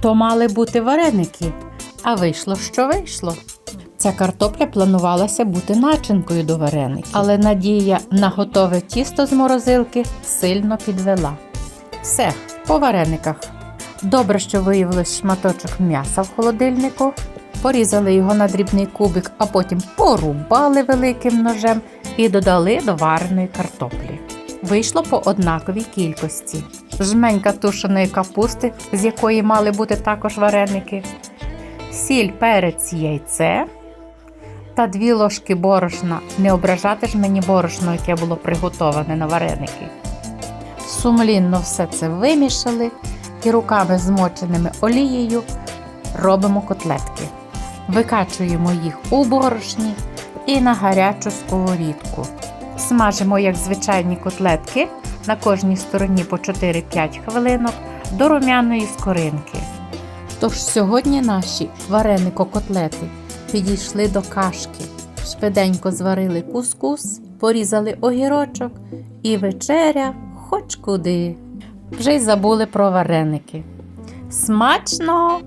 То мали бути вареники, а вийшло, що вийшло. Ця картопля планувалася бути начинкою до вареників, але надія на готове тісто з морозилки сильно підвела. Все, по варениках. Добре, що виявилось шматочок м'яса в холодильнику. Порізали його на дрібний кубик, а потім порубали великим ножем і додали до вареної картоплі. Вийшло по однаковій кількості. Жменька тушеної капусти, з якої мали бути також вареники, сіль, перець, яйце та дві ложки борошна. Не ображати ж мені борошно, яке було приготоване на вареники. Сумлінно все це вимішали і руками змоченими олією робимо котлетки. Викачуємо їх у борошні і на гарячу сковорідку. Смажимо, як звичайні котлетки, на кожній стороні по 4-5 хвилинок до румяної скоринки. Тож сьогодні наші варенико-котлети підійшли до кашки. Швиденько зварили кускус, порізали огірочок і вечеря хоч куди. Вже й забули про вареники. Смачно!